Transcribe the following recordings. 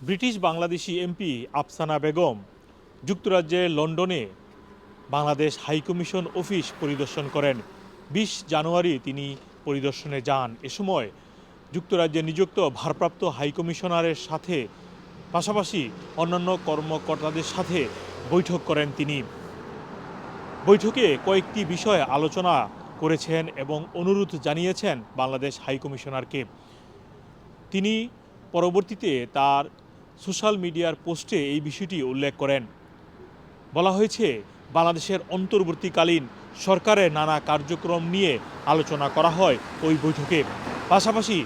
British Bangladeshi MP Afsana Begum যুক্তরাজ্যের লন্ডনে Bangladesh high commission office পরিদর্শন করেন। বিশ জানুয়ারি তিনি পরিদর্শনে যান। এ সময় যুক্তরাজ্যে নিযুক্ত ভারপ্রাপ্ত হাইকমিশনারের সাথে, পাশাপাশি অন্যান্য কর্মকর্তাদের সাথে বৈঠক করেন তিনি। বৈঠকে কয়েকটি বিষয়ে আলোচনা করেছেন এবং অনুরোধ জানিয়েছেন বাংলাদেশ হাইকমিশনারকে তিনি পরবর্তীতে তার সোশ্যাল মিডিয়ার পোস্টে এই বিষয়টি উল্লেখ করেন। বলা হয়েছে, বাংলাদেশের অন্তর্বর্তীকালীন সরকারের নানা কার্যক্রম নিয়ে আলোচনা করা হয় ওই বৈঠকে। পাশাপাশি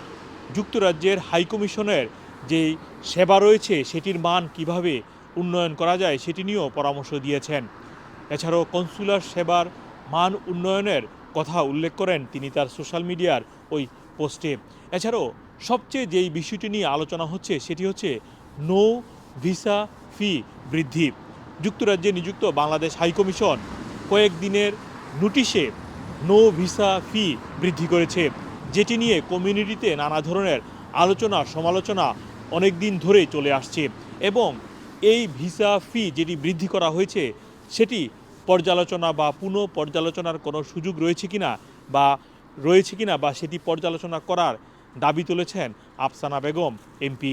যুক্তরাজ্যের হাইকমিশনের যে সেবা রয়েছে, সেটির মান কীভাবে উন্নয়ন করা যায়, সেটি নিয়েও পরামর্শ দিয়েছেন। এছাড়াও কনসুলার সেবার মান উন্নয়নের কথা উল্লেখ করেন তিনি তার সোশ্যাল মিডিয়ার ওই পোস্টে। এছাড়াও সবচেয়ে যেই বিষয়টি নিয়ে আলোচনা হচ্ছে, সেটি হচ্ছে নো ভিসা ফি বৃদ্ধি। যুক্তরাজ্যে নিযুক্ত বাংলাদেশ হাইকমিশন কয়েকদিনের নোটিশে নো ভিসা ফি বৃদ্ধি করেছে। যেটি নিয়ে কমিউনিটিতে নানা ধরনের আলোচনা, সমালোচনা অনেক দিন ধরেই চলে আসছে এবং এই ভিসা ফি যেটি বৃদ্ধি করা হয়েছে, সেটি পর্যালোচনা বা পুনঃ পর্যালোচনার কোনো সুযোগ রয়েছে কিনা বা রয়েছে কিনা বা সেটি পর্যালোচনা করার দাবি তুলেছেন Afsana Begum, MP.